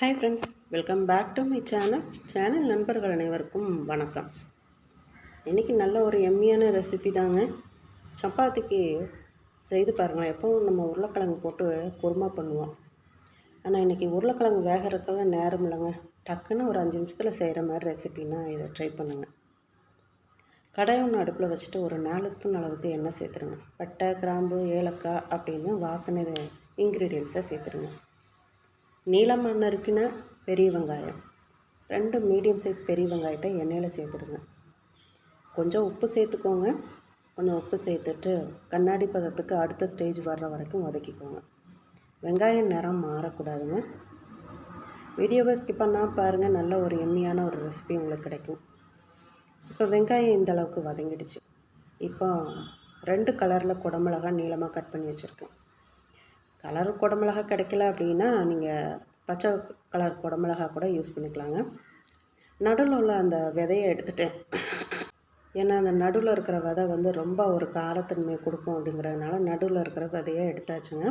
Hi friends welcome back to my channel channel நண்பர்கள் அனைவருக்கும் வணக்கம். இன்றைக்கி நல்ல ஒரு எம்மியான ரெசிபி தாங்க. சப்பாத்திக்கு செய்து பாருங்களேன் எப்பவும் நம்ம உருளைக்கிழங்கு போட்டு குருமா பண்ணுவோம். ஆனால் இன்றைக்கி உருளைக்கிழங்கு வேகிறதுக்கெல்லாம் நேரம் இல்லைங்க. டக்குன்னு ஒரு அஞ்சு நிமிஷத்தில் செய்கிற மாதிரி ரெசிபினா இதை ட்ரை பண்ணுங்கள் கடாய் ஒன்று அடுப்பில் வச்சுட்டு ஒரு நாலு ஸ்பூன் அளவுக்கு எண்ணெய் சேர்த்துருங்க. பட்டை கிராம்பு ஏலக்காய் அப்படின்னு வாசனை இன்க்ரீடியன்ட்ஸை சேர்த்துருங்க. நீளமாக நறுக்கின பெரிய வெங்காயம். ரெண்டு மீடியம் சைஸ் பெரிய வெங்காயத்தை எண்ணெயில் சேர்த்துடுங்க. கொஞ்சம் உப்பு சேர்த்துக்கோங்க. கொஞ்சம் உப்பு சேர்த்துட்டு கண்ணாடி பதத்துக்கு அடுத்த ஸ்டேஜ் வர்ற வரைக்கும் வதக்கிக்கோங்க. வெங்காயம் நிறம் மாறக்கூடாதுங்க. வீடியோவை ஸ்கிப் பண்ணால் பாருங்கள் நல்ல ஒரு எம்மியான ஒரு ரெசிபி உங்களுக்கு கிடைக்கும். இப்போ வெங்காயம் இந்த அளவுக்கு வதங்கிடுச்சு. இப்போ ரெண்டு கலரில் குடமிளகா நீளமாக கட் பண்ணி வச்சுருக்கேன். கலர் குடமிளகா கிடைக்கல அப்படின்னா நீங்கள் பச்சை கலர் குடமிளகா கூட யூஸ் பண்ணிக்கலாங்க. நடுவில் உள்ள அந்த விதையை எடுத்துட்டேன். ஏன்னா அந்த நடுவில் இருக்கிற விதை வந்து ரொம்ப ஒரு காரத்தன்மையை கொடுக்கும் அப்படிங்கிறதுனால நடுவில் இருக்கிற விதையை எடுத்தாச்சுங்க.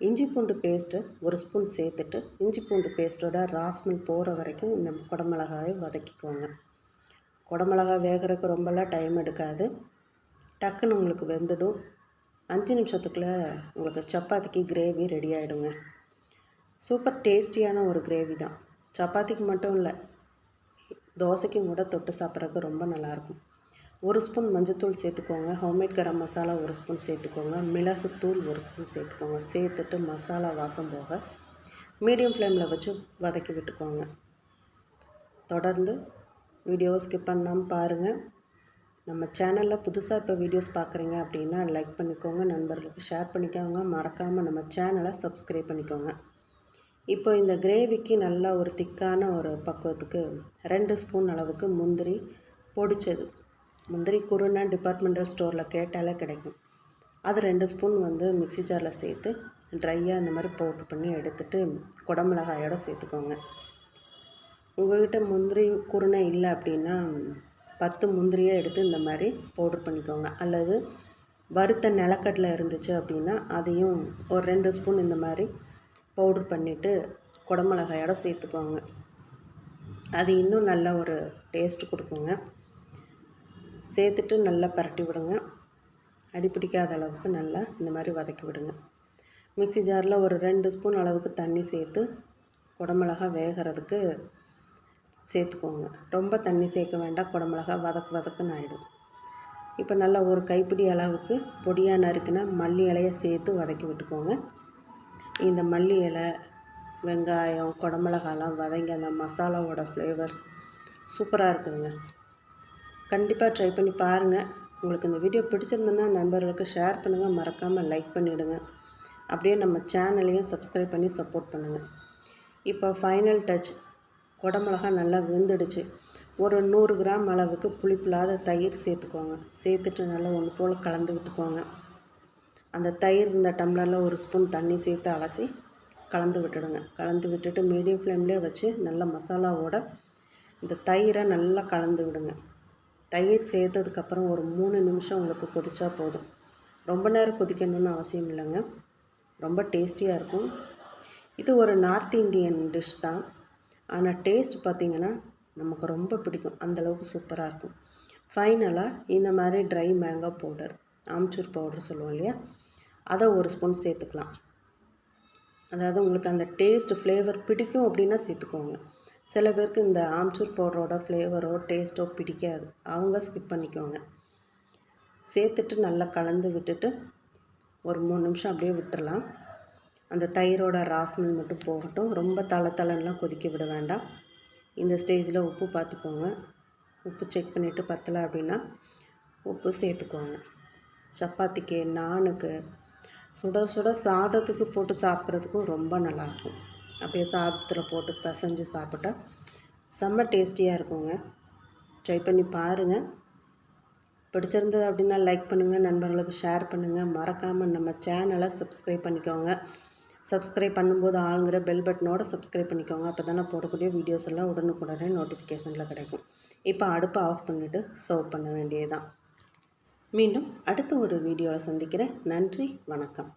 இஞ்சி பூண்டு பேஸ்ட்டு ஒரு ஸ்பூன் சேர்த்துட்டு இஞ்சி பூண்டு பேஸ்ட்டோட ராஸ்மல் போகிற வரைக்கும் இந்த குடமிளகாவை வதக்கிக்கோங்க. குடமிளகா வேகிறதுக்கு ரொம்பலாம் டைம் எடுக்காது. டக்குன்னு உங்களுக்கு வெந்துடும். அஞ்சு நிமிஷத்துக்குள்ளே உங்களுக்கு சப்பாத்திக்கு கிரேவி ரெடி ஆகிடுங்க சூப்பர் டேஸ்டியான ஒரு கிரேவி தான். சப்பாத்திக்கு மட்டும் இல்லை தோசைக்கும் கூட தொட்டு சாப்பிட்றதுக்கு ரொம்ப நல்லாயிருக்கும். ஒரு ஸ்பூன் மஞ்சத்தூள் சேர்த்துக்கோங்க. ஹோம்மேட் கரம் மசாலா ஒரு ஸ்பூன் சேர்த்துக்கோங்க. மிளகுத்தூள் ஒரு ஸ்பூன் சேர்த்துக்கோங்க. சேர்த்துட்டு மசாலா வாசம் போக மீடியம் ஃப்ளேமில் வச்சு வதக்கி விட்டுக்கோங்க. தொடர்ந்து வீடியோவை ஸ்கிப் பண்ணாமல் பாருங்கள் நம்ம சேனலில் புதுசாக இப்போ வீடியோஸ் பார்க்குறீங்க அப்படின்னா லைக் பண்ணிக்கோங்க. நண்பர்களுக்கு ஷேர் பண்ணிக்கோங்க. மறக்காமல் நம்ம சேனலை சப்ஸ்கிரைப் பண்ணிக்கோங்க. இப்போ இந்த கிரேவிக்கு நல்லா ஒரு திக்கான ஒரு பக்குவத்துக்கு ரெண்டு ஸ்பூன் அளவுக்கு முந்திரி பொடிச்சது. முந்திரி குருன்னா டிபார்ட்மெண்டல் ஸ்டோரில் கேட்டாலே கிடைக்கும். அது ரெண்டு ஸ்பூன் வந்து மிக்சி ஜாரில் சேர்த்து ட்ரையாக இந்த மாதிரி பவுட்ரு பண்ணி எடுத்துகிட்டு குடமிளகாயோடு சேர்த்துக்கோங்க. உங்கள்கிட்ட முந்திரி குருணை இல்லை அப்படின்னா பத்து முந்திரியை எடுத்து இந்த மாதிரி பவுட்ரு பண்ணிக்கோங்க. அல்லது வறுத்த நிலக்கடலை இருந்துச்சு அப்படின்னா அதையும் ஒரு ரெண்டு ஸ்பூன் இந்த மாதிரி பவுட்ரு பண்ணிவிட்டு குடமிளகாயோட சேர்த்துக்கோங்க. அது இன்னும் நல்ல ஒரு டேஸ்ட் கொடுக்குங்க. சேர்த்துட்டு நல்லா பரட்டி விடுங்க. அடிப்பிடிக்காத அளவுக்கு நல்லா இந்த மாதிரி வதக்கி விடுங்க. மிக்சி ஜாரில் ஒரு ரெண்டு ஸ்பூன் அளவுக்கு தண்ணி சேர்த்து குடமிளகா வேகிறதுக்கு சேர்த்துக்கோங்க. ரொம்ப தண்ணி சேர்க்க வேண்டாம். குடமிளகா வதக்கு வதக்குன்னு ஆகிடும் இப்போ நல்லா ஒரு கைப்பிடி அளவுக்கு பொடியாக நறுக்குனா மல்லி இலையை சேர்த்து வதக்கி விட்டுக்கோங்க. இந்த மல்லி இலை வெங்காயம் குடமிளகாலாம் வதங்கி அந்த மசாலாவோட ஃப்ளேவர் சூப்பராக இருக்குதுங்க. கண்டிப்பாக ட்ரை பண்ணி பாருங்கள் உங்களுக்கு இந்த வீடியோ பிடிச்சிருந்ததுன்னா நண்பர்களுக்கு ஷேர் பண்ணுங்கள் மறக்காமல் லைக் பண்ணிவிடுங்க அப்படியே நம்ம சேனலையும் சப்ஸ்கிரைப் பண்ணி சப்போர்ட் பண்ணுங்கள் இப்போ ஃபைனல் டச் குடமிளகா நல்லா வெந்துடுச்சு. ஒரு நூறு கிராம் அளவுக்கு புளிப்பில்லாத தயிர் சேர்த்துக்கோங்க. சேர்த்துட்டு நல்லா ஒன்று போல் கலந்து விட்டுக்கோங்க. அந்த தயிர் இந்த டம்ளரில் ஒரு ஸ்பூன் தண்ணி சேர்த்து அலசி கலந்து விட்டுடுங்க. கலந்து விட்டுட்டு மீடியம் ஃப்ளேம்லேயே வச்சு நல்லா மசாலாவோட இந்த தயிரை நல்லா கலந்து விடுங்க. தயிர் சேர்த்ததுக்கப்புறம் ஒரு மூணு நிமிஷம் உங்களுக்கு கொதிச்சா போதும். ரொம்ப நேரம் கொதிக்கணும்னு அவசியம் இல்லைங்க. ரொம்ப டேஸ்டியாக இருக்கும். இது ஒரு நார்த் இந்தியன் டிஷ் தான். ஆனால் டேஸ்ட் பார்த்திங்கன்னா நமக்கு ரொம்ப பிடிக்கும். அந்தளவுக்கு சூப்பராக இருக்கும். ஃபைனலாக இந்த மாதிரி dry mango powder. Amchur powder சொல்லுவோம் இல்லையா? அதை ஒரு ஸ்பூன் சேர்த்துக்கலாம். அதாவது உங்களுக்கு அந்த டேஸ்ட் ஃப்ளேவர் பிடிக்கும் அப்படின்னா சேர்த்துக்கோங்க. சில பேருக்கு இந்த ஆம்ச்சூர் பவுடரோட ஃப்ளேவரோ டேஸ்ட்டோ பிடிக்காது. அவங்க ஸ்கிப் பண்ணிக்கோங்க. சேர்த்துட்டு நல்லா கலந்து விட்டுட்டு ஒரு மூணு நிமிஷம் அப்படியே விட்டுடலாம் அந்த தயிரோட ராசமல் மட்டும் போகட்டும். ரொம்ப தலை தலைலாம் கொதிக்க விட வேண்டாம். இந்த ஸ்டேஜில் உப்பு பார்த்துக்கோங்க. உப்பு செக் பண்ணிவிட்டு பத்தலை அப்படின்னா உப்பு சேர்த்துக்கோங்க. சப்பாத்திக்கு நானுக்கு சுட சுட சாதத்துக்கு போட்டு சாப்பிட்றதுக்கும் ரொம்ப நல்லாயிருக்கும். அப்படியே சாதத்தில் போட்டு பிசைஞ்சு சாப்பிட்டா செம்ம டேஸ்டியாக இருக்குங்க. ட்ரை பண்ணி பாருங்கள் பிடிச்சிருந்தது அப்படின்னா லைக் பண்ணுங்கள் நண்பர்களுக்கு ஷேர் பண்ணுங்கள் மறக்காமல் நம்ம சேனலை சப்ஸ்கிரைப் பண்ணிக்கோங்க. சப்ஸ்கிரைப் பண்ணும்போது ஆளுங்கிற பெல் பட்டனோட சப்ஸ்கிரைப் பண்ணிக்கோங்க. அப்போ தானே போடக்கூடிய வீடியோஸ் எல்லாம் உடனுக்குடனே நோட்டிஃபிகேஷனில் கிடைக்கும். இப்போ அடுப்பை ஆஃப் பண்ணிவிட்டு சர்வ் பண்ண வேண்டியதுதான். மீண்டும் அடுத்த ஒரு வீடியோவில் சந்திக்கிறேன். நன்றி வணக்கம்.